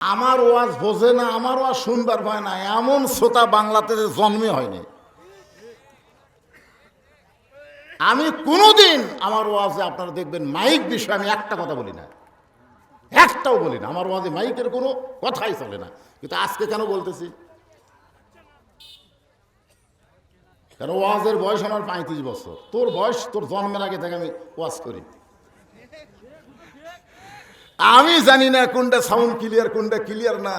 আমার ওয়াজ বোঝে না, আমার ওয়াজ শুনবার হয় না, এমন শ্রোতা বাংলাতে জন্মে হয়নি। আমি কোনোদিন আমার ওয়াজে আপনারা দেখবেন মাইক বিষয়ে আমি একটা কথা বলি না। একটাও বলি না, আমার ওয়াজে মাইকের কোনো কথাই চলে না। কিন্তু আজকে কেন বলতেছি? কেন ওয়াজের বয়স আমার পঁয়ত্রিশ বছর। তোর বয়স, তোর জন্মের আগে থেকে আমি ওয়াজ করি। আমি জানি না কোনটা সাউন্ড ক্লিয়ার কোনটা ক্লিয়ার না।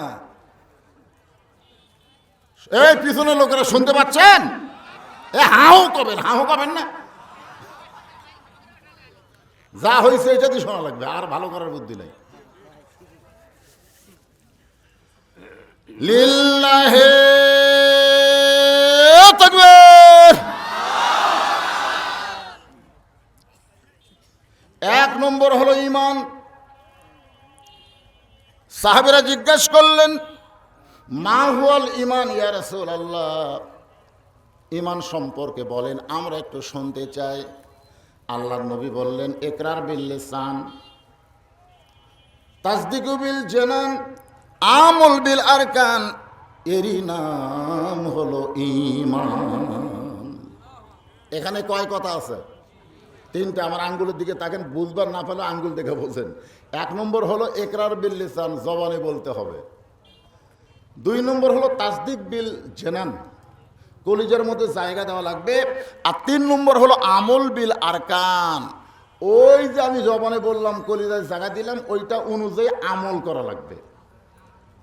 এই পিছনে লোকেরা শুনতে পাচ্ছেন? এ হাও কবেন হাও কবেন না। যা হয়েছে এটা দিয়ে শোনা লাগবে, আর ভালো করার বুদ্ধি নাই। লিল্লাহে তাকবীর। এক নম্বর হলো ইমান সাহাবেরা জিজ্ঞেস করলেন, মা হুয়াল ইমান ইয়া রাসূলুল্লাহ? ইমান সম্পর্কে বলেন, আমরা একটু শুনতে চাই। আল্লাহর নবী বললেন একরার বিল লিসান, তাসদিকু বিল জানান, আমল বিল আরকান, এরই নাম হলো ইমান এখানে কয় কথা আছে? তিনটা আমার আঙ্গুলের দিকে তাকেন, বুঝবার না পেলে আঙ্গুল দেখে বলছেন। এক নম্বর হলো একরার বিল লিসান, জবানে বলতে হবে। দুই নম্বর হলো তাসদিক বিল জেনান, কলিজার মধ্যে জায়গা দেওয়া লাগবে। আর তিন নম্বর হলো আমল বিল আরকান। ওই যে আমি জবানে বললাম, কলিজায় জায়গা দিলাম, ওইটা অনুযায়ী আমল করা লাগবে।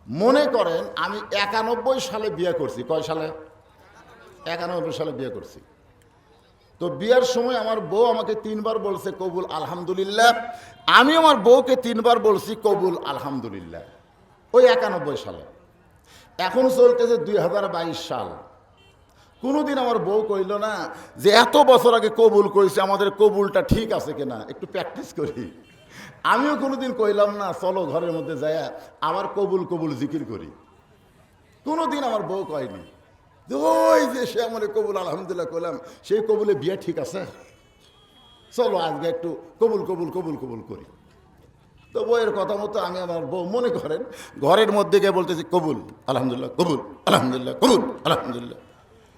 মনে করেন, আমি একানব্বই সালে বিয়ে করছি। কয় সালে? একানব্বই সালে বিয়ে করছি। তো বিয়ের সময় আমার বউ আমাকে তিনবার বলছে, কবুল, আলহামদুলিল্লাহ। আমি আমার বউকে তিনবার বলছি, কবুল, আলহামদুলিল্লাহ। ওই একানব্বই সালে। এখন চলতেছে দুই হাজার বাইশ সাল। কোনোদিন আমার বউ কইল না যে, এত বছর আগে কবুল করেছে, আমাদের কবুলটা ঠিক আছে কিনা? একটু প্র্যাকটিস করি। আমিও কোনোদিন কইলাম না, চলো ঘরের মধ্যে যায় আবার কবুল কবুল, জিকির করি। কোনোদিন আমার বউ কয়নি। ওই যে সে আমার কবুল, আলহামদুলিল্লাহ করলাম। সেই কবুলে বিয়ে ঠিক আছে? চলো আজকে একটু কবুল কবুল কবুল কবুল করি। তো বইয়ের কথা মতো আমি আমার বউ মনে করেন, ঘরের মধ্যে গিয়ে বলতেছি, কবুল, আলহামদুলিল্লাহ কবুল আলহামদুলিল্লাহ কবুল, আলহামদুলিল্লাহ।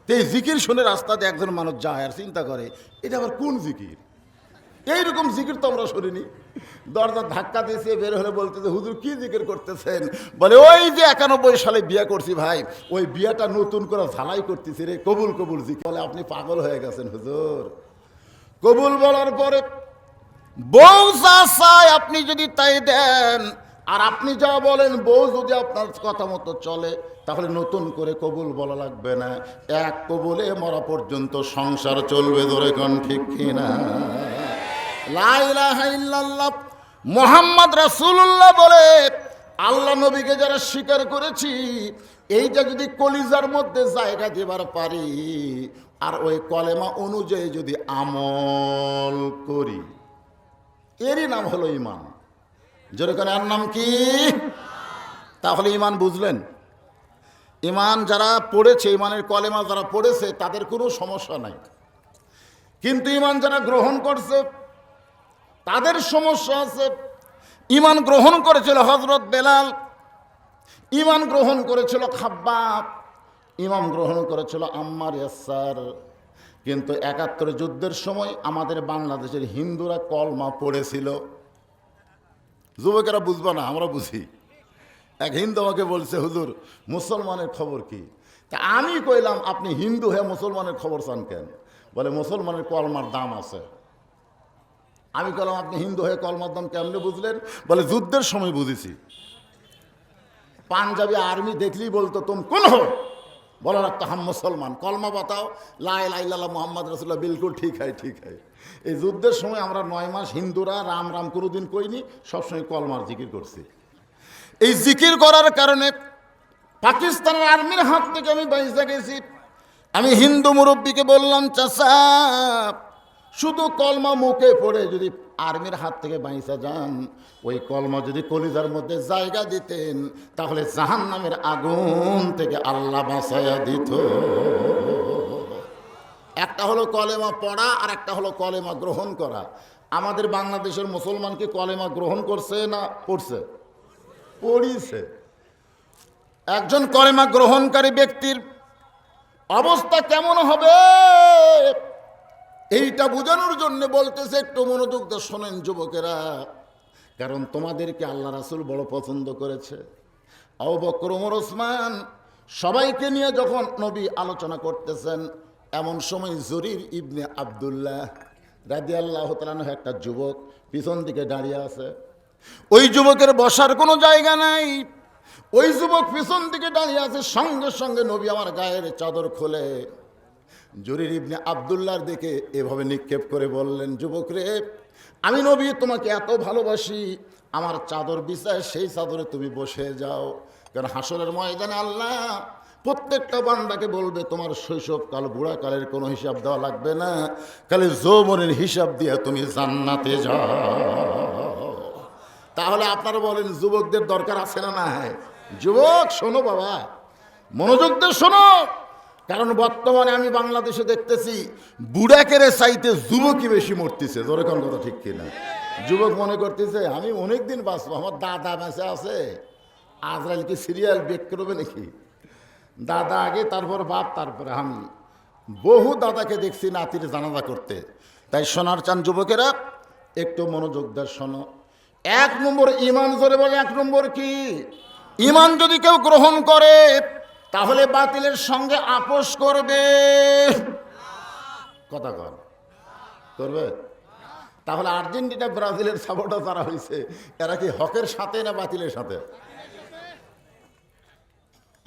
তো এই জিকির শুনে রাস্তাতে একজন মানুষ যায় আর চিন্তা করে, এটা আবার কোন জিকির? এইরকম জিকির তো আমরা শুনিনি। দরজা ধাক্কা দিয়েছে বের হলে বলতেছে, হুজুর, কি জিকির করতেছেন? বলে, ওই যে একানব্বই সালে বিয়ে করছি ভাই, ওই বিয়েটা নতুন করে ঝালাই করতেছি রে, কবুল কবুল জিকির। বলে, আপনি পাগল হয়ে গেছেন, হুজুর। কবুল বলার পরে বউ যা আপনি যদি তাই দেন, আর আপনি যা বলেন, বউ যদি আপনার কথা মতো চলে, তাহলে নতুন করে কবুল বলা লাগবে না। এক কবুলে মরা পর্যন্ত সংসার চলবে, ধরে কোন ঠিক কিনা? মোহাম্মদ রাসূলুল্লাহ বলে, আল্লাহ নবীকে যারা স্বীকার করেছি, এইটা যদি কলিজার মধ্যে জায়গা দেবার পারি, আর ওই কলেমা অনুযায়ী যদি আমল করি। এরই নাম হলো ইমান যেরকম এর নাম কি? তাহলে ইমান বুঝলেন। ইমান যারা পড়েছে ইমানের কলেমা যারা পড়েছে, তাদের কোনো সমস্যা নাই। কিন্তু ইমান যারা গ্রহণ করছে তাদের সমস্যা আছে। ইমান গ্রহণ করেছিল হজরত বেলাল ইমান গ্রহণ করেছিল খাব্বাব ইমাম গ্রহণ করেছিল আম্মার ইয়াসার। কিন্তু একাত্তর যুদ্ধের সময় আমাদের বাংলাদেশের হিন্দুরা কলমা পড়েছিল। যুবকেরা বুঝব না, আমরা বুঝি। এক হিন্দু আমাকে বলছে, হুজুর, মুসলমানের খবর কি? তা আমি কইলাম, আপনি হিন্দু হয়ে মুসলমানের খবর চান কেন? বলে, মুসলমানের কলমার দাম আছে। আমি কলাম, আপনি হিন্দু হয়ে কলমার দাম কেমনে বুঝলেন? বলে, যুদ্ধের সময় বুঝেছি। পাঞ্জাবি আর্মি দেখলেই বলতো, তুমি কোন বলা রাখতো হাম মুসলমান। কলমা বাতাও লাই লাইল্লাহ মোহাম্মদ রসুল্লাহ বিলকুল ঠিক হয় ঠিক হয়। এই যুদ্ধের সময় আমরা নয় মাস হিন্দুরা, রাম রাম কোনোদিন কইনি সবসময় কলমার জিকির করছি। এই জিকির করার কারণে পাকিস্তানের আর্মির হাত থেকে আমি বাইসা গেছি। আমি হিন্দু মুরব্বীকে বললাম চাষা শুধু কলমা মুখে পড়ে যদি আর্মির হাত থেকে বাইসা যান, ওই কলমা যদি কলিজার মধ্যে জায়গা দিতেন, তাহলে জাহান নামের আগুন থেকে আল্লাহ বাঁচাইয়া দিত। একটা হলো কলেমা পড়া আর একটা হলো কলেমা গ্রহণ করা। আমাদের বাংলাদেশের মুসলমান কি কলেমা গ্রহণ করছে না পড়ছে? পড়িছে। একজন কলেমা গ্রহণকারী ব্যক্তির অবস্থা কেমন হবে? এইটা বোঝানোর জন্য বলতেছে, একটু মনোযোগ দিয়ে শোনেন যুবকেরা। কারণ তোমাদেরকে আল্লাহ রাসুল বড় পছন্দ করেছে। ওমর, ওসমান সবাইকে নিয়ে যখন নবী আলোচনা করতেছেন, এমন সময় জরির ইবনে আবদুল্লাহ রাজি আল্লাহ তালানো একটা যুবক পিছন দিকে দাঁড়িয়ে আছে। ওই যুবকের বসার কোনো জায়গা নাই। ওই যুবক পিছন দিকে দাঁড়িয়ে আছে, সঙ্গে সঙ্গে নবী আমার গায়ের চাদর খোলে। জরির ইবনে আবদুল্লাহর দেখে এভাবে নিক্ষেপ করে বললেন, যুবক রে, আমি নবী, তোমাকে এত ভালোবাসি। আমার চাদর বিছায় সেই চাদরে তুমি বসে যাও। কারণ হাসরের ময়দানে আল্লাহ প্রত্যেকটা বান্দাকে বলবে, তোমার শৈশবকাল, বুড়াকালের কোনো হিসাব দেওয়া লাগবে না। খালি যৌবনের হিসাব দিয়ে তুমি জান্নাতে যাও। তাহলে আপনারা বলেন, যুবকদের দরকার আছে না না যুবক, শোনো বাবা, মনোযোগ শোনো। কারণ বর্তমানে আমি বাংলাদেশে দেখতেছি, বুড়াকেরে চাইতে যুবকই বেশি মরতেছে। ধরে কোন কথা ঠিক কিনা? যুবক মনে করতেছে, আমি অনেক দিন বাঁচবো, আমার দাদা বেঁচে আছে। আজরাইল কি সিরিয়াল বেক করবে নাকি? দাদা আগে, তারপর বাপ, তারপরে আমি। বহু দাদাকে দেখছি নাতির জানাজা করতে। তাই সোনার চান যুবকেরা, একটু মনোযোগ দিয়ে শোনো। এক নম্বর ইমান, জোরে বলে, এক নম্বর কি? ইমান যদি কেউ গ্রহণ করে তাহলে বাতিলের সঙ্গে আপোষ করবে। কথা কর করবে? তাহলে আর্জেন্টিনা, ব্রাজিলের সাপোর্টার তারা হয়েছে এরা কি হকের সাথে না বাতিলের সাথে?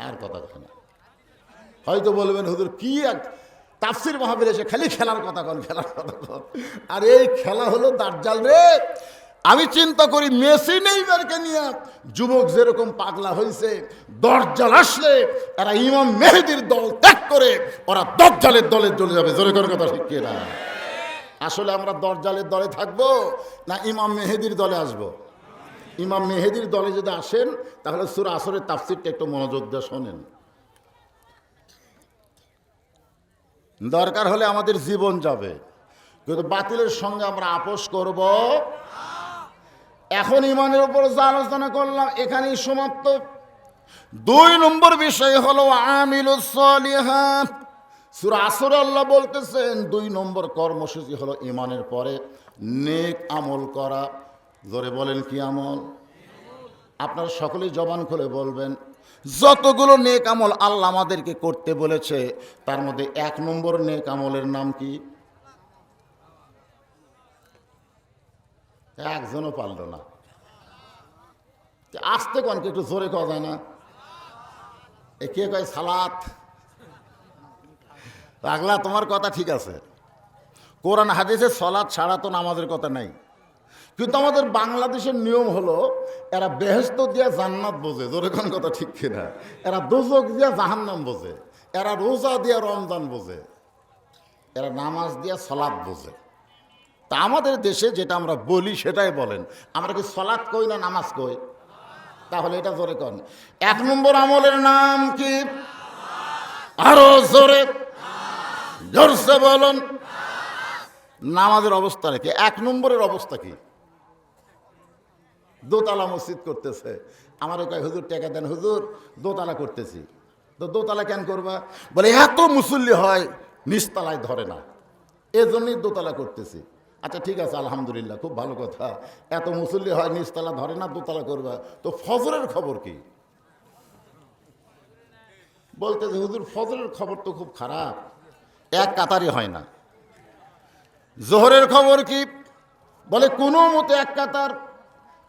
আর কথা কয় না হয়তো বলবেন, হুজুর, কি এক তাফসির মাহবিল এসে খালি খেলার কথা কন, খেলার কথা কন। আর, এই খেলা হলো দার্জাল রে। আমি চিন্তা করি মেসি, নেইমারকে নিয়ে যুবক যেরকম পাগলা হয়েছে দরজাল আসলে এরা ইমাম মেহেদির দল ত্যাগ করে ওরা দরজালের দলে চলে যাবে। জোরে করে কথা ঠিক না আসলে আমরা দরজালের দলে থাকব না ইমাম মেহেদির দলে আসব? ইমাম মেহেদির দলে যদি আসেন, তাহলে সুর আসরের তাফসিরটা একটু মনোযোগ দিয়ে শোনেন। দরকার হলে আমাদের জীবন যাবে। কিন্তু বাতিলের সঙ্গে আমরা আপোষ করব এখন ইমানের উপর যা আলোচনা করলাম, এখানেই সমাপ্ত। দুই নম্বর বিষয় হলো আমিলুসলিহাত সুরা আসর আল্লাহ বলতেছেন, দুই নম্বর কর্মসূচি হলো ইমানের পরে নেক আমল করা। জোরে বলেন কি আমল? আপনারা সকলেই জবান খুলে বলবেন, যতগুলো নেক আমল আল্লাহ আমাদেরকে করতে বলেছে, তার মধ্যে এক নম্বর নেক আমলের নাম কি? একজনও পারল না। আসতে কনকে একটু জোরে কওয়া যায় না? এ কে কয়, সালাত? পাগলা, তোমার কথা ঠিক আছে। কোরআন, হাদিসে সলাৎ ছাড়া তো নামাজের কথা নাই। কিন্তু আমাদের বাংলাদেশের নিয়ম হলো, এরা বেহেস্ত দিয়া জান্নাত বোঝে। জোরে কোন কথা ঠিক কিনা? এরা দোজক দিয়া জাহান্নাম বোঝে। এরা রোজা দিয়া রমজান বোঝে। এরা নামাজ দিয়া সলাৎ বোঝে। তা আমাদের দেশে যেটা আমরা বলি সেটাই বলেন। আমরা কি সলাৎ কই না নামাজ কই? তাহলে এটা জোরে কন। এক নম্বর আমলের নাম কি? আরও জোরে। জোরসে বলুন। নামাজের অবস্থা রেখে। এক নম্বরের অবস্থা কি? দোতলা মসজিদ করতেছে। আমার কয়, হুজুর, টাকা দেন, হুজুর, দোতলা করতেছি। তো দোতলা কেন করবা? বলে, এত মুসল্লি হয়, নিচতলায় ধরে না। এজন্যই দোতলা করতেছি। আচ্ছা ঠিক আছে, আলহামদুলিল্লাহ, খুব ভালো কথা। এত মুসল্লি হয়, নিচতলা ধরে না, দোতলা করবে? তো ফজরের খবর কি? বলতেছে হুজুর, ফজরের খবর তো খুব খারাপ। এক কাতারই হয় না। জোহরের খবর কি? বলে, কোনো মতো এক কাতার।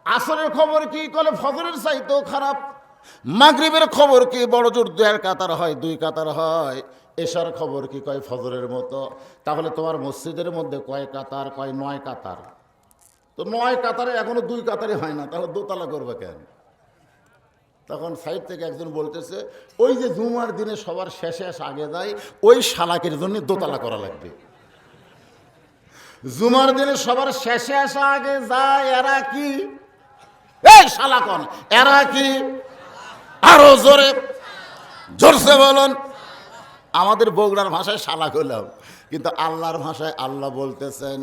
আসরের খবর কি? বলে ফজরের চাইতেও খারাপ। মাগরিবের খবর কি? বড় জোর দেড় কাতার হয়, দুই কাতার হয়। এশার খবর কি? কয় ফজরের মতো। তাহলে তোমার মসজিদের মধ্যে কয় কাতার, কয় নয় কাতার? তো নয় কাতারে এখনও দুই কাতারে হয় না, তাহলে দোতলা করবে কেন? তখন সাইড থেকে একজন বলতেছে, ওই যে জুমার দিনে সবার শেষে এসে আগে যায় ওই শালাকের জন্য দোতলা করা লাগবে। জুমার দিনে সবার শেষে আসা আগে যায়, এরা কি? এই এরা কি? আরও জোরে, জোরসে বলুন। আমাদের বগুড়ার ভাষায় শালা হলাম। কিন্তু আল্লাহর ভাষায় আল্লাহ বলতেছেন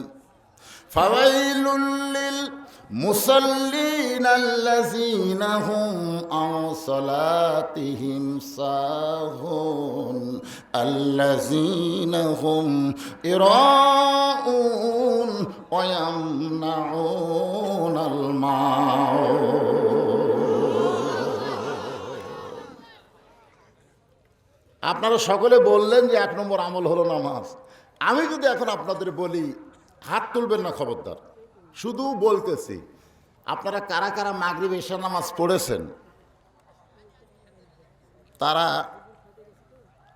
ফাওয়াইলুল্লিল মুসল্লিন আপনারা সকলে বললেন যে এক নম্বর আমল হলো নামাজ। আমি যদি এখন আপনাদের বলি, হাত তুলবেন না খবরদার। শুধু বলতেছি, আপনারা কারা কারা মাগরিব এশা নামাজ পড়েছেন, তারা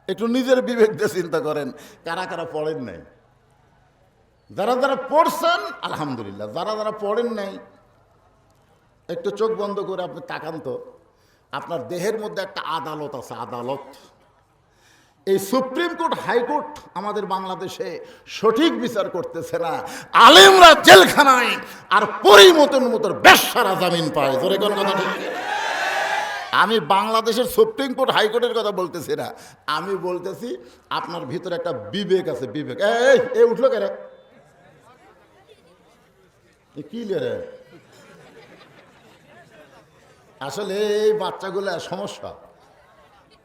একটু নিজের বিবেক দিয়ে চিন্তা করেন, কারা কারা পড়েন নাই। যারা যারা পড়ছেন, আলহামদুলিল্লাহ, যারা যারা পড়েন নাই, একটু চোখ বন্ধ করে আপনি তাকান তো। আপনার দেহের মধ্যে একটা আদালত আছে, আদালত। এই সুপ্রিম কোর্ট হাইকোর্ট আমাদের বাংলাদেশে সঠিক বিচার করতেছে না। আলেমরা জেলখানায় আর পরিমতন মতন বেশারা জামিন পায়। জোরে কোন কথা ঠিক? আমি বাংলাদেশের সুপ্রিম কোর্ট হাইকোর্টের কথা বলতেছি না। আমি বলতেছি, আপনার ভিতরে একটা বিবেক আছে, বিবেক। এই এ উঠল কে রে? এ কি রে? আসলে এই বাচ্চাগুলো সমস্যা।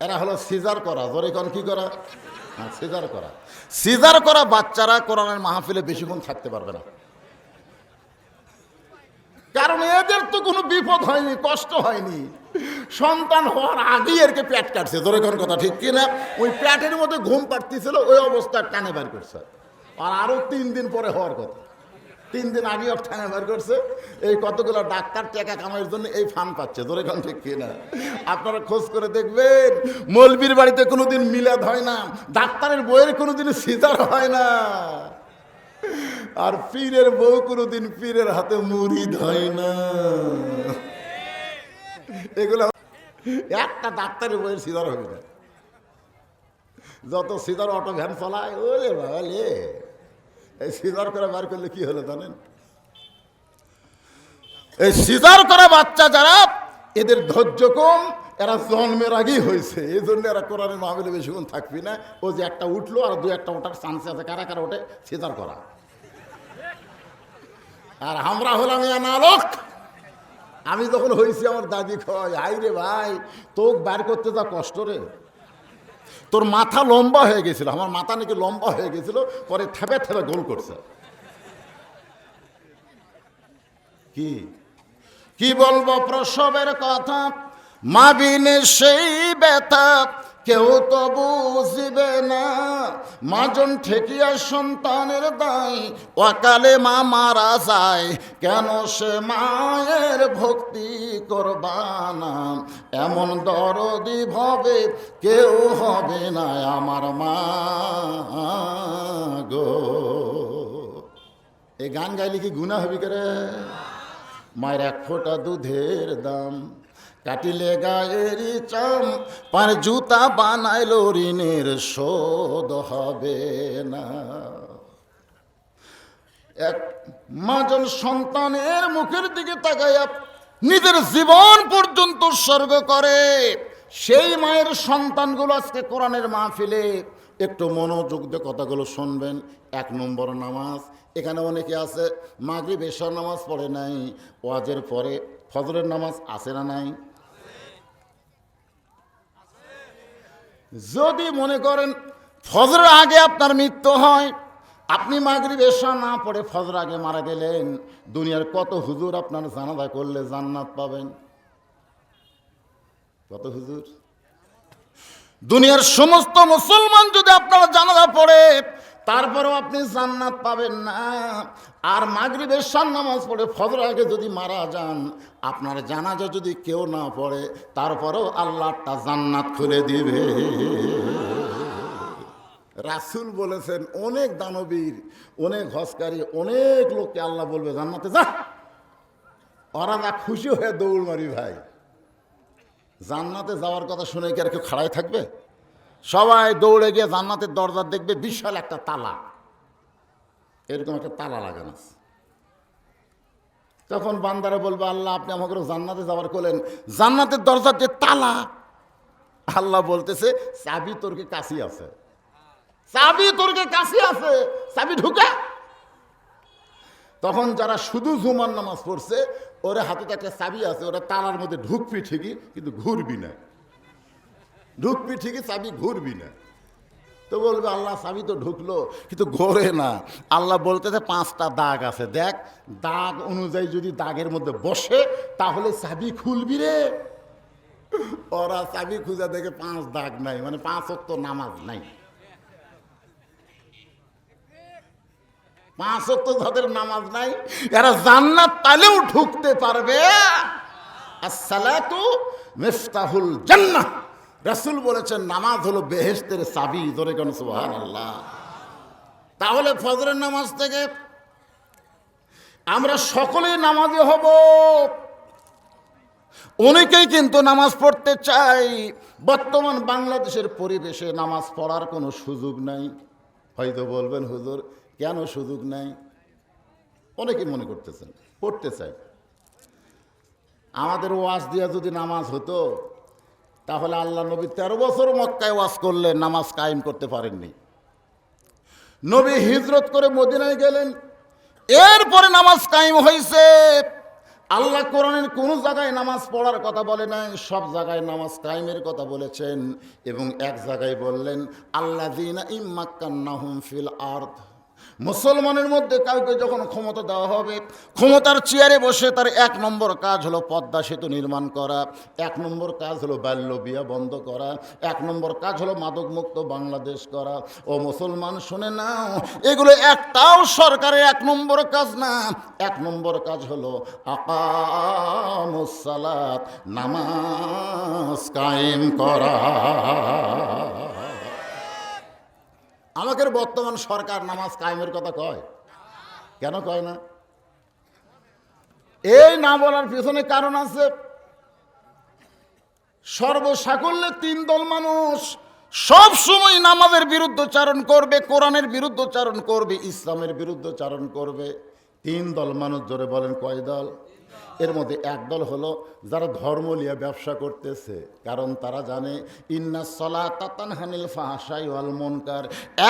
এরা হলো সিজার করা। জোরে কন, কি করা? হ্যাঁ সিজার করা। সিজার করা বাচ্চারা কোরআনের মাহফিলে বেশিক্ষণ থাকতে পারবে না। কারণ এদের তো কোনো বিপদ হয়নি, কষ্ট হয়নি। সন্তান হওয়ার আগেই এরকে পেট কাটছে। জোরে কোন কথা ঠিক কিনা ওই পেটের মধ্যে ঘুম পাড়তেছিল, ওই অবস্থা টানে বার করছে। আর আরও তিন দিন পরে হওয়ার কথা। তিন দিন আগে ঠানে বার করছে। এই কতগুলো ডাক্তার টাকা কামাইয়ের জন্য এই ফান পাচ্ছে, ধরে কান ঠিক কিনা। আপনারা খোঁজ করে দেখবেন মলবির বাড়িতে কোনোদিন মিলাদ হয় না, ডাক্তারের বইয়ের কোনোদিন সিজার হয় না। আর পীরের বউ কোনোদিন পীরের হাতে মুড়িদ হয় না। এগুলো একটা ডাক্তারের বইয়ের সিজার হবে না। যত সিজার অটো ভ্যান চলায় ওরে বাবা এই সিজার করে বার করলে কি হলো জানেন? এই সিজার করা বাচ্চা যারা, এদের ধৈর্য কম, এরা জন্মের আগেই হয়েছে। এই জন্য এরা কোরআনের মাহবিলে বেশিক্ষণ থাকবি না। ও যে একটা উঠল আর দু একটা ওঠার চান্স আছে, কারা কারা ওঠে? সিজার করা। আর আমরা হলাম নালক আমি যখন হয়েছি, আমার দাদি কয় আই রে ভাই, তোক বার করতে যা কষ্ট রে। তোর মাথা লম্বা হয়ে গেছিল, আমার মাথা নাকি লম্বা হয়ে গেছিল, পরে থেপে থেপে গোল করছে। কি? কি বলব প্রসবের কথা? মাবিনে সেই ব্যথা কেউ তো বুঝিবে না। মাজন ঠেকিয়া সন্তানের দায়, অকালে মা মারা যায়। কেন সে মায়ের ভক্তি করবানা এমন দরদি ভবে কেউ হবে না আমার মা গো। এই গান গাইলে কি গুণা হবি করে? মায়ের এক ফোঁটা দুধের দাম। কাটিলে গায়েরই চাম, পার জুতা বানাইল ঋণের শোধ হবে না। এক মাজন সন্তানের মুখের দিকে তাকাইয়া নিজের জীবন পর্যন্ত উৎসর্গ করে। সেই মায়ের সন্তানগুলো আজকে কোরআনের মা মাহফিলে একটু মনোযোগ দিয়ে কথাগুলো শুনবেন। এক নম্বর নামাজ, এখানে অনেকে আছে মাগরি বেশার নামাজ পড়ে নাই, ওয়াজের পরে ফজরের নামাজ আছে না নাই? যদি মনে করেন ফজর আগে আপনার মৃত্যু হয়, আপনি মাগরি বেশা না পড়ে ফজর আগে মারা গেলেন, দুনিয়ার কত হুজুর আপনার জানাজা করলে জান্নাত পাবেন? কত হুজুর? দুনিয়ার সমস্ত মুসলমান যদি আপনারা জানাজা পড়ে তারপরেও আপনি জান্নাত পাবেন না। আর মাগরিবের সান নামাজ পড়ে ফজর আগে যদি মারা যান, আপনার জানাজা যদি কেউ না পড়ে, তারপরেও আল্লাহটা জান্নাত খুলে দিবে। রাসুল বলেছেন, অনেক দানবীর, অনেক হসকারী অনেক লোককে আল্লাহ বলবে, জান্নাতে যা। ওরা না খুশি হয়ে দৌড় মারি ভাই। জান্নাতে যাওয়ার কথা শুনে কি আর কেউ খাড়াই থাকবে? সবাই দৌড়ে গিয়ে জান্নাতের দরজা দেখবে বিশাল একটা তালা। এরকম একটা তালা লাগানো আছে। তখন বান্দারা বলবে, আল্লাহ, আপনি আমাকে জান্নাতে যাওয়ার করলেন। জান্নাতের দরজার যে তালা, আল্লাহ বলতেছে, চাবি তোরকে কাশি আছে? চাবি তোরকে কাশি আছে? চাবি ঢুকে। তখন যারা শুধু জুমার নামাজ পড়ছে, ওরা হাতে একটা চাবি আছে, ওরা তালার মধ্যে ঢুকবি ঠিকই, কিন্তু ঘুরবি না। ঢুকবি ঠিকই চাবি ঘুরবি না। তো বলবে, আল্লাহ চাবি তো ঢুকলো, কিন্তু ঘোরে না। আল্লাহ বলতেছে, পাঁচটা দাগ আছে, দেখ, দাগ অনুযায়ী যদি দাগের মধ্যে বসে, তাহলে চাবি খুলবি রে। ওরা চাবি খুঁজে দেখে পাঁচ দাগ নাই মানে পাঁচ অক্ত নামাজ নাই। পাঁচ অক্ত যাদের নামাজ নাই, এরা জান্নাত তালেও ঢুকতে পারবে। আসসালাতু মিফতাহুল জান্নাহ। রাসূল বলেছেন, নামাজ হলো বেহেশতের চাবি। ধরে কেন, সুবহানাল্লাহ। তাহলে ফজরের নামাজ থেকে আমরা সকলেই নামাজি হব। অনেকেই কিন্তু নামাজ পড়তে চাই বর্তমান বাংলাদেশের পরিবেশে নামাজ পড়ার কোনো সুযোগ নাই। হয়তো বলবেন, হুজুর, কেন সুযোগ নাই? অনেকেই মনে করতেছেন, পড়তে চাই আমাদের ওয়াজ দিয়া যদি নামাজ হতো তাহলে আল্লাহ নবী তেরো বছর মক্কায় ওয়াজ করলেন নামাজ কায়েম করতে পারেননি। নবী হিজরত করে মদিনায় গেলেন। এরপরে নামাজ কায়েম হয়েছে। আল্লাহ কোরআনের কোনো জায়গায় নামাজ পড়ার কথা বলে নাই, সব জায়গায় নামাজ কায়েমের কথা বলেছেন এবং এক জায়গায় বললেন আল্লাহ দিনা ইম্মাক্কান্নাহুম ফিল আর্থ মুসলমানের মধ্যে কাউকে যখন ক্ষমতা দেওয়া হবে, ক্ষমতার চেয়ারে বসে তার এক নম্বর কাজ হলো পদ্মা সেতু নির্মাণ করা, এক নম্বর কাজ হলো বাল্য বিয়া বন্ধ করা, এক নম্বর কাজ হলো মাদকমুক্ত বাংলাদেশ করা। ও মুসলমান, শুনে নাও, এগুলো একটাও সরকারের এক নম্বর কাজ না। এক নম্বর কাজ হলো আকামুসালাত নামাজ কায়েম করা। আমাদের বর্তমান সরকার নামাজ কায়েমের কথা কয়? কেন কয় না? এই না বলার পিছনে কারণ আছে, সর্বসাকল্যে তিন দল মানুষ সব সময় নামাজের বিরুদ্ধচারণ করবে, কোরআনের বিরুদ্ধচারণ করবে, ইসলামের বিরুদ্ধচারণ করবে। তিন দল মানুষ, জোরে বলেন, কয় দল? এর মধ্যে এক দল হলো যারা ধর্ম নিয়ে ব্যবসা করতেছে, কারণ তারা জানে, ইন্না সলা তাতানহানিল ফাহাসাই ওয়াল মনকার।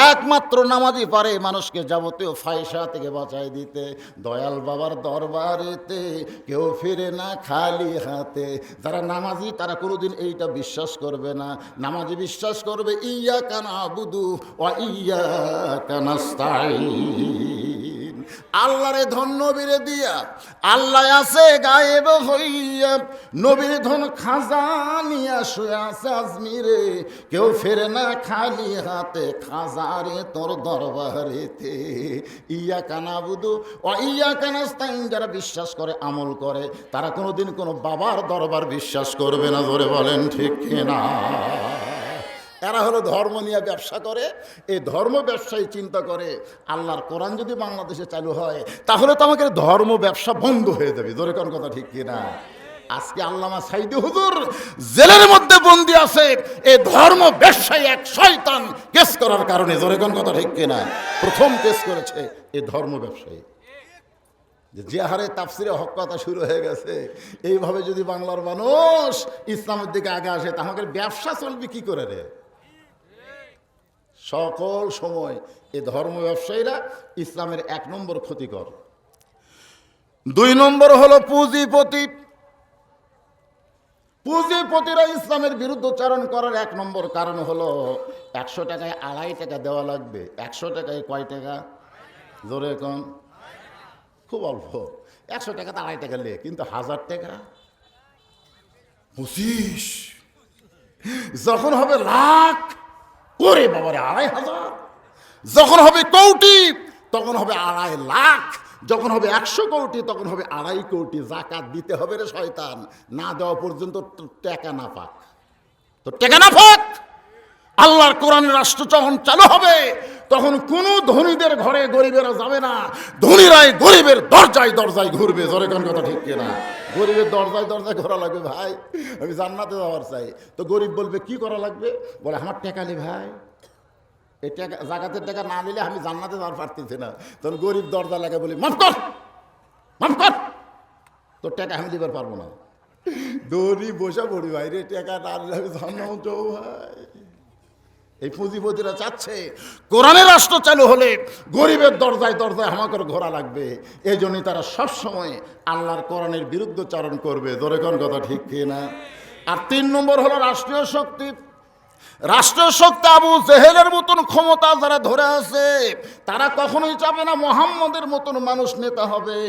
একমাত্র নামাজই পারে মানুষকে যাবতীয় ফায়সা থেকে বাঁচাই দিতে। দয়াল বাবার দরবারেতে কেউ ফিরে না খালি হাতে। যারা নামাজি, তারা কোনোদিন এইটা বিশ্বাস করবে না। নামাজি বিশ্বাস করবে, ইয়া কানা বুধু ও ইয়া কানাস্তাইন আল্লাহরে ধন নবীরে দিয়া, আল্লাহ আছে গায়েব হইয়া, নবীর ধন খাজা নিয়া শুয়ে আছে আজমিরে। কেউ ফেরে না খালি হাতে খাজারে তোর দরবারেতে। ইয়া কানা বুধু ও ইয়া কানাস্তাইন যারা বিশ্বাস করে, আমল করে, তারা কোনোদিন কোনো বাবার দরবার বিশ্বাস করবে না ধরে বলেন ঠিক কিনা? এরা হলো ধর্ম নিয়ে ব্যবসা করে। এই ধর্ম ব্যবসায়ী চিন্তা করে, আল্লাহর কোরআন যদি বাংলাদেশে চালু হয়, তাহলে তো আমাকে ধর্ম ব্যবসা বন্ধ হয়ে যাবে। জোরে কোন কথা ঠিক কিনা? আজকে আল্লামা সাইদি হুজুর জেলের মধ্যে বন্দি আছে। এই ধর্ম ব্যবসায়ী এক শয়তান কেস করার কারণে জোরে কোন কথা ঠিক কিনা? প্রথম কেস করেছে এই ধর্ম ব্যবসায়ী। যে হারে তাফসিরে হক কথা শুরু হয়ে গেছে। এইভাবে যদি বাংলার মানুষ ইসলামের দিকে আগে আসে তা আমাদের ব্যবসা চলবে কি করে রে? সকল সময় এ ধর্ম ব্যবসায়ীরা ইসলামের এক নম্বর ক্ষতিকর। দুই নম্বর হলো পুঁজিপতি। পুঁজিপতিরা ইসলামের বিরুদ্ধচারণ করার এক নম্বর কারণ হলো একশো টাকায় আড়াই টাকা দেওয়া লাগবে। একশো টাকায় কয় টাকা? জোরে কম খুব অল্প। একশো টাকা তো আড়াই টাকা লে, কিন্তু হাজার টাকা? পঁচিশ। যখন হবে লাখ ওরে বাবারে, আড়াই হাজার। যখন হবে কৌটি, তখন হবে আড়াই লাখ। যখন হবে একশো কোটি, তখন হবে আড়াই কোটি। জাকাত দিতে হবে রে শয়তান। না দেওয়া পর্যন্ত টেকা না পাক। তো টেকা না পাক! আল্লাহর কোরআন রাষ্ট্র যখন চালু হবে, তখন কোনো ধনীদের ঘরে গরিবেরা যাবে না। ধনীরাই গরিবের দরজায় দরজায় ঘুরবে, জোরে কোন কথা ঠিক কিনা? গরিবের দরজায় দরজায় ঘোরা লাগবে, ভাই, আমি জান্নাতে যাওয়ার চাই। তো গরিব বলবে, কি করা লাগবে? বলে, আমার টাকা নে ভাই। এই টাকা, জাকাতের টাকা না নিলে আমি জান্নাতে যাওয়ার পারতেছি না। তখন গরিব দরজা লাগে বলি, মাফ কর মাফ কর, তোর টাকা আমি দিবার পারব না। দৌড়ি বসে পড়ি, ভাই রে, টাকা না নিলে আমি জান্নাত যাব ভাই। এই পুঁজিপতিরা চাচ্ছে, কোরআনের রাষ্ট্র চালু হলে গরিবের দরজায় দরজায় আমাকে ঘোরা লাগবে। এই জন্যই তারা সবসময় আল্লাহর কোরআনের বিরুদ্ধচারণ করবে। ধরে কোন কথা ঠিক কিনা আর তিন নম্বর হলো রাষ্ট্রীয় শক্তি। রাষ্ট্রীয় শক্তি আবু জেহেলের মতন ক্ষমতা যারা ধরে আছে, তারা কখনোই চাবে না মোহাম্মদের মতন মানুষ নেতা হবে।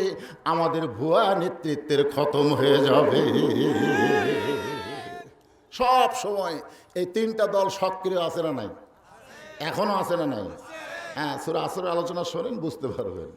আমাদের ভুয়া নেতৃত্বের খতম হয়ে যাবে। সব সময় এই তিনটা দল সক্রিয় আছে না নাই? এখনও আছে না নাই? হ্যাঁ সুরা আসরের আলোচনা শোনেন, বুঝতে পারবেন।